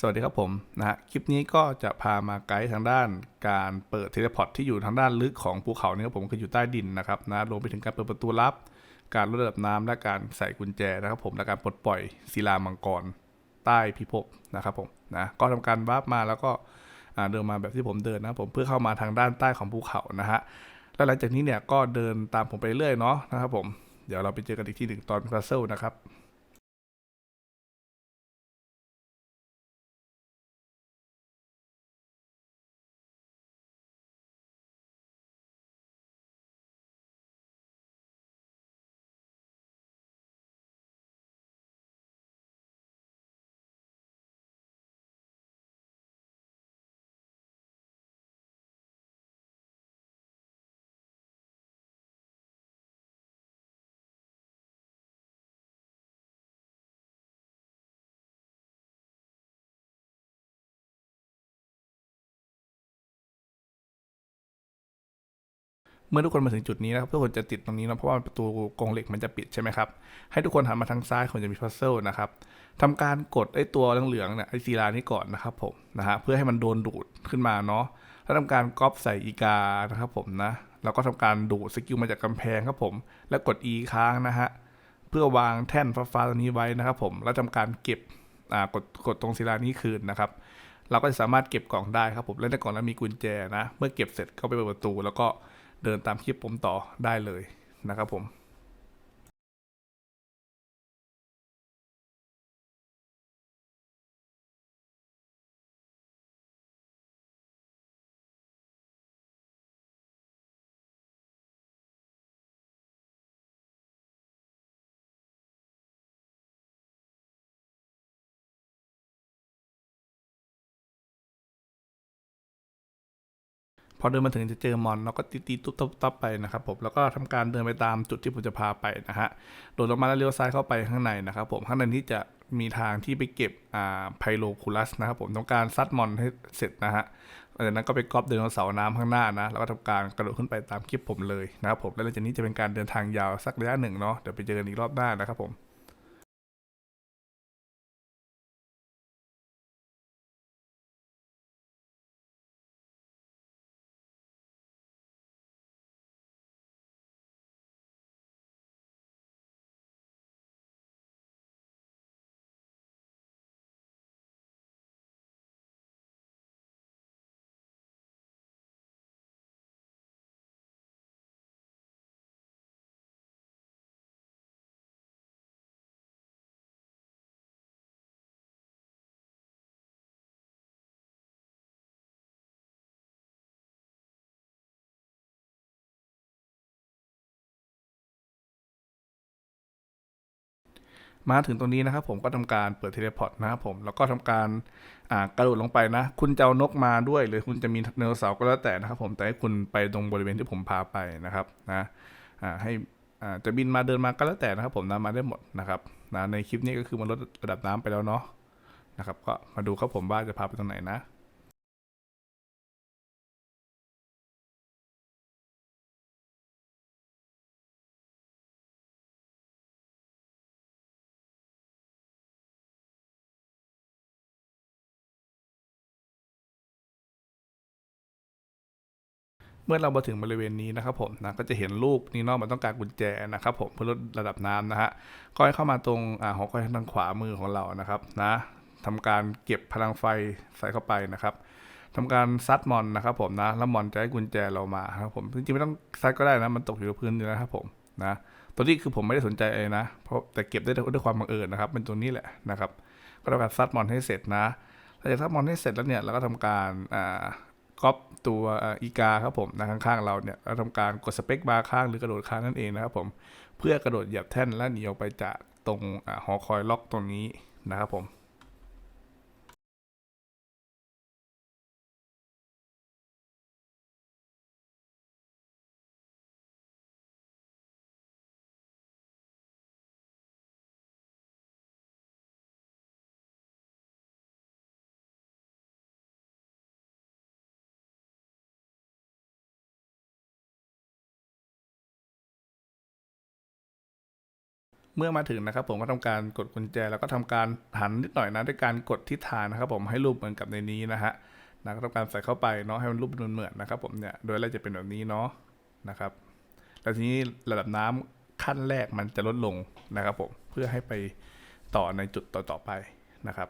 สวัสดีครับผมนะฮะคลิปนี้ก็จะพามาไกด์ทางด้านการเปิดเทเลพอร์ตที่อยู่ทางด้านลึกของภูเขานี่ครับผมคืออยู่ใต้ดินนะครับนะรวมไปถึงการเปิดประตูลับ การลดระดับน้ำและการใส่กุญแจนะครับผมและการปลดปล่อยศิลามังกรใต้พิภพนะครับผมนะก็ทำการวาร์ปมาแล้วก็เดินมาแบบที่ผมเดินนะครับผมเพื่อเข้ามาทางด้านใต้ของภูเขานะฮะแล้วหลังจากนี้เนี่ยก็เดินตามผมไปเรื่อยเนาะนะครับผมเดี๋ยวเราไปเจอกันอีกที่หนึ่งตอนพัซเซิลนะครับ มื่อทุกคนมาถึงจุดนี้นะครับทุกคนจะติดตรงนี้นะเพราะว่าประตูกรงเหล็กมันจะปิดใช่ไหมครับให้ทุกคนหันมาทางซ้ายผมจะมีพัซเซิลนะครับทำการกดไอ้ตัวเหลืองๆเนี่ยไอ้ศิลานี้ก่อนนะครับผมนะฮะเพื่อให้มันโดนดูดขึ้นมาเนาะแล้วทำการก๊อปใส่อีกานะครับผมนะแล้วก็ทำการดูดสกิลมาจากกำแพงครับผม แล้วกด E ค้างนะฮะ เพื่อวางแท่นฟ้าๆตัวนี้ไว้นะครับผม แล้วทำการเก็บอ่ากดกดตรงศิลานี้คืนนะครับ เราก็จะสามารถเก็บกล่องได้ครับผม และในกล่องนั้นมีกุญแจนะ เมื่อเก็บเสร็จก็ไปเปิดประตู แล้วก็ เดินตามคลิปผมต่อได้เลยนะครับผม อเดินมาถึงจะเจอมอนเราก็ตีตีตุ๊บตุ๊บไปนะครับผมแล้วก็ทำการเดินไปตามจุดที่ผมจะพาไปนะฮะโดดลงมาแล้วเลี้ยวซ้ายเข้าไปข้างในนะครับผมข้างในที่จะมีทางที่ไปเก็บอ่าไพโลคูลัสนะครับผมต้องการซัดมอนให้เสร็จนะฮะหลังจากนั้นก็ไปกรอบเดินเสาน้ำข้างหน้านะแล้วก็ทำการกระโดดขึ้นไปตามคลิปผมเลยนะครับผมแล้วหลังจากนี้จะเป็นการเดินทางยาวสักระยะหนึ่งเนาะเดี๋ยวไปเจอกันอีกรอบหน้านะครับผม มาถึงตรงนี้นะครับผมก็ทำการเปิดเทเลพอร์ตนะครับผมแล้วก็ทำการกระโดดลงไปนะ คุณจะเอานกมาด้วย หรือคุณจะมีไดโนเสาก็แล้วแต่นะครับผมแต่ให้คุณไปตรงบริเวณที่ผมพาไปนะครับนะให้จะบินมาเดินมาก็แล้วแต่นะครับ ผมนะมาได้หมดนะครับนะในคลิปนี้ก็คือมันลดระดับน้ำไปแล้วเนาะนะครับก็มาดูครับผมว่าจะพาไปตรงไหนนะ เมื่อเรามาถึงบริเวณนี้นะครับผมนะก็จะเห็นลูกนีนอกมันต้องการกุญแจนะครับผมเพื่อลดระดับน้ำนะฮะก็ให้เข้ามาตรงหอคอยทางขวามือของเรานะครับนะทำการเก็บพลังไฟใส่เข้าไปนะครับทำการซัดมอนนะครับผมนะแล้วมอนจะให้กุญแจเรามาครับผมจริงๆไม่ต้องซัดก็ได้นะมันตกอยู่กับพื้นอยู่นะครับผมนะตัวนี้คือผมไม่ได้สนใจเลยนะเพราะแต่เก็บได้ด้วยความบังเอิญนะครับเป็นตัวนี้แหละนะครับ ก็ทำการซัดมอนให้เสร็จนะหลังจากซัดมอนให้เสร็จแล้วเนี่ยเราก็ทำการอ่า ก๊อปตัวอีกาครับผมนะข้างๆเราเนี่ยเราทำการกดสเปคบาร์ข้างหรือกระโดดค้างนั่นเองนะครับผมเพื่อกระโดดเหยียบแท่นและหนีออกไปจากตรงอหอคอยล็อกตรงนี้นะครับผม เมื่อมาถึงนะครับผมก็ทำการกดกุญแจแล้วก็ทำการหันนิดหน่อยนะด้วยการกดทิศทางนะครับผมให้รูปเหมือนกับในนี้นะฮะนะก็ทำการใส่เข้าไปเนาะให้มันรูปเหมือนๆนะครับผมเนี่ยโดยแรกจะเป็นแบบนี้เนาะนะครับแล้วทีนี้ระดับน้ำขั้นแรกมันจะลดลงนะครับผมเพื่อให้ไปต่อในจุดต่อๆไปนะครับ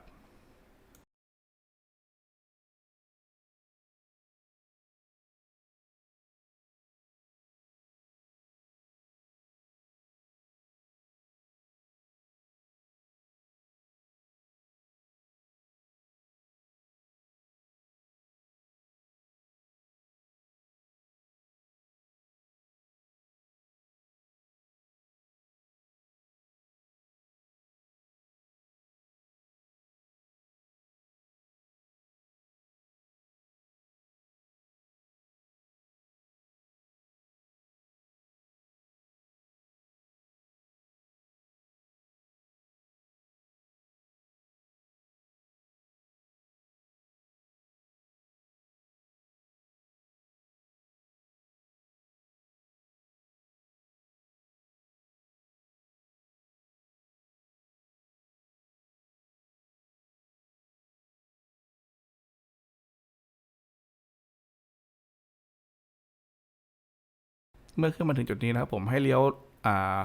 เมื่อขึ้นมาถึงจุดนี้นะครับผมให้เลี้ยวอ่า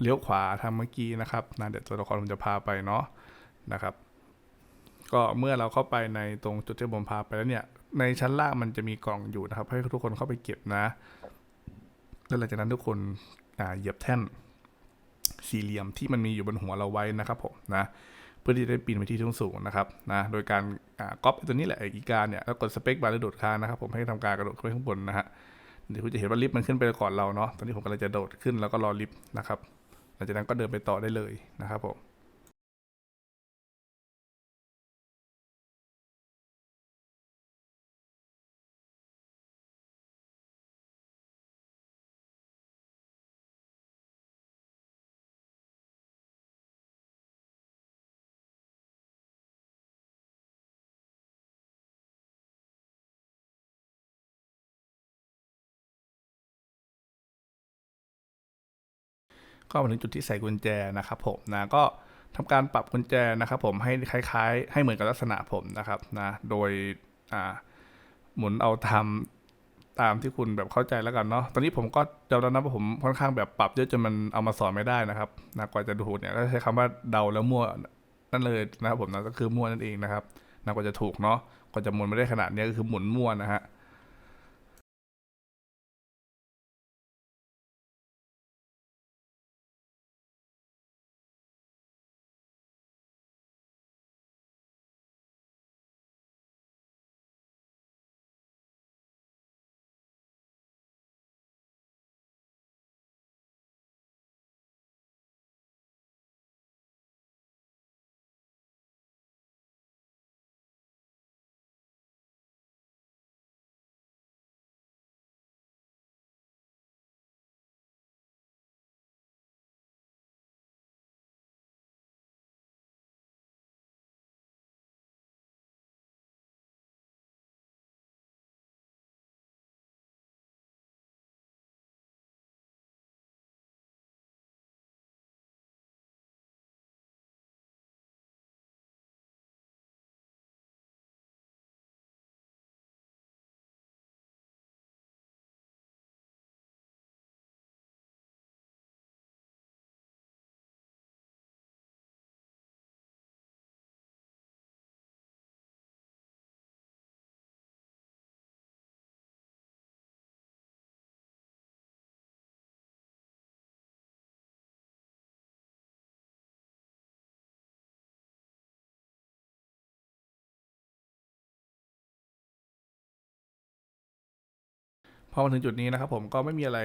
เลี้ยวขวาทางเมื่อกี้นะครับนะเดี๋ยวตัวละครผมจะพาไปเนาะนะครับ ก็เมื่อเราเข้าไปในตรงจุดที่ผมพาไปแล้วเนี่ย ในชั้นล่างมันจะมีกล่องอยู่นะครับ ให้ทุกคนเข้าไปเก็บนะแล้วหลังจากนั้นทุกคนอ่าเหยียบแท่นสี่เหลี่ยมที่มันมีอยู่บนหัวเราไว้นะครับผมนะเพื่อที่จะได้ปีนไปที่สูงๆนะครับนะโดยการก๊อปไอ้ตัวนี้แหละอีกาเนี่ยแล้วกดสเปคบาร์แล้วโดดค้างนะครับ ผมให้ทำการกระโดดขึ้นไปข้างบนนะฮะ เดี๋ยวคุณจะเห็นว่าลิฟต์มันขึ้นไปก่อนเราเนาะ ตอนนี้ผมกำลังจะโดดขึ้นแล้วก็รอลิฟต์นะครับ หลังจากนั้นก็เดินไปต่อได้เลยนะครับผม ก็มาถึงจุดที่ใส่กุญแจนะครับผมนะก็ทำการปรับกุญแจนะครับผมให้คล้าย ๆ ให้เหมือนกับลักษณะผมนะครับนะโดยอ่าหมุนเอาทำตามที่คุณแบบเข้าใจแล้วกันเนาะ ตอนนี้ผมก็เดาแล้วนะว่าผมค่อนข้างแบบปรับเยอะจนมันเอามาสอนไม่ได้นะครับนะกว่าจะถูกเนี่ยก็ใช้คำว่าเดาแล้วมั่วนั่นเลยนะครับผมนะก็คือมั่วนั่นเองนะครับนะกว่าจะถูกเนาะ กว่าจะหมุนไม่ได้ขนาดนี้ก็คือหมุนมั่วนะฮะ พอมาถึงจุดนี้นะครับ ผมก็ไม่มีอะไร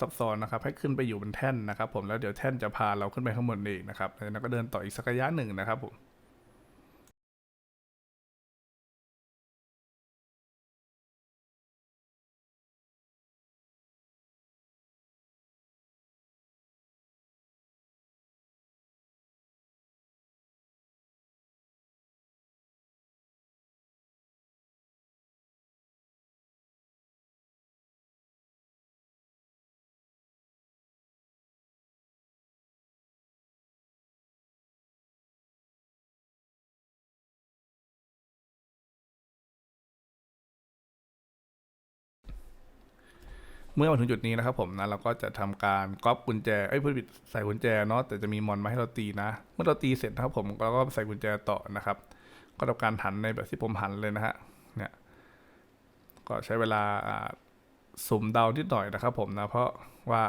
ซับซ้อนนะครับ ให้ขึ้นไปอยู่บนแท่นนะครับ ผมแล้วเดี๋ยวแท่นจะพาเราขึ้นไปข้างบนเองนะครับแล้วก็เดินต่ออีกสักระยะหนึ่งนะครับผม เมื่อมาถึงจุดนี้นะครับผมนะเราก็จะทำการก๊อปกุญแจเอ้ยพูดผิดใส่กุญแจเนาะแต่จะมีมอนมาให้เราตีนะ เมื่อเราตีเสร็จนะครับผมเราก็ใส่กุญแจต่อนะครับ ก็ทำการหันในแบบที่ผมหันเลยนะฮะเนี่ยก็ใช้เวลาอ่าสุ่มเดานิดหน่อยนะครับผมนะเพราะว่า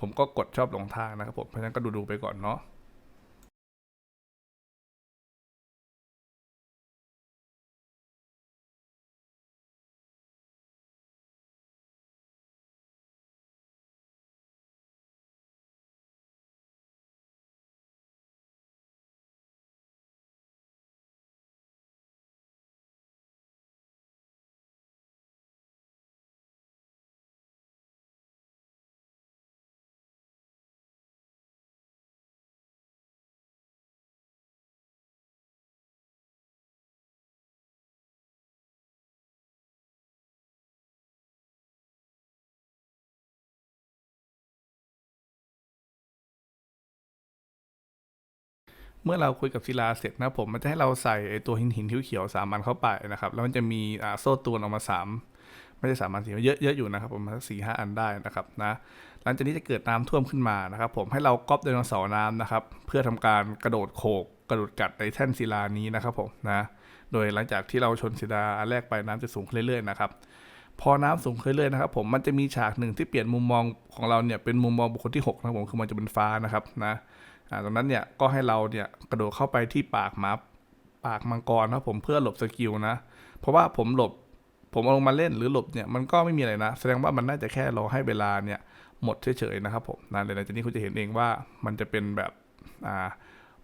ผมก็กดชอบหลงทางนะครับผมเพราะฉะนั้นก็ดูๆไปก่อนเนาะ เมื่อเราคุยกับศิลาเสร็จนะผมมันจะให้เราใส่ไอตัวหินหินเขียวๆสามอันเข้าไปนะครับ แล้วมันจะมีโซ่ตรวนออกมาสามไม่ใช่สามอันสิเยอะเยอะอยู่นะครับผมสี่ห้าอันได้นะครับนะหลังจากนี้จะเกิดน้ำท่วมขึ้นมานะครับ ผมให้เราก๊อปไดโนเสาร์น้ำนะครับ เพื่อทำการกระโดดโขกกระโดดกัดในแท่นศิลานี้นะครับผมนะโดยหลังจากที่เราชนศิลาอันแรกไปน้ำจะสูงขึ้นเรื่อยๆนะครับพอน้ำสูงขึ้นเรื่อยๆนะครับ ผมมันจะมีฉากหนึ่งที่เปลี่ยนมุมมองของเราเนี่ยเป็นมุมมองบุคคลที่หกนะผมคือมันจะเป็นฟ้านะครับนะ ตรงนั้นเนี่ยก็ให้เราเนี่ยกระโดดเข้าไปที่ปากหมาปากมังกรนะครับผมเพื่อหลบสกิลนะ เพราะว่าผมหลบผมเอาลงมาเล่นหรือหลบเนี่ยมันก็ไม่มีอะไรนะ แสดงว่ามันน่าจะแค่รอให้เวลาเนี่ยหมดเฉยๆนะครับผมนะเดี๋ยวหลังจากนี้คุณจะเห็นเองว่ามันจะเป็นแบบอ่า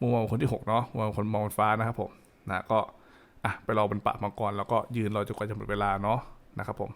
มุมมองคนที่หกเนาะมุมมองคนมองฟ้านะครับผมนะก็อะไปรอบนปากมังกรแล้วก็ยืนรอจนกว่าจะหมดเวลาเนาะนะครับผม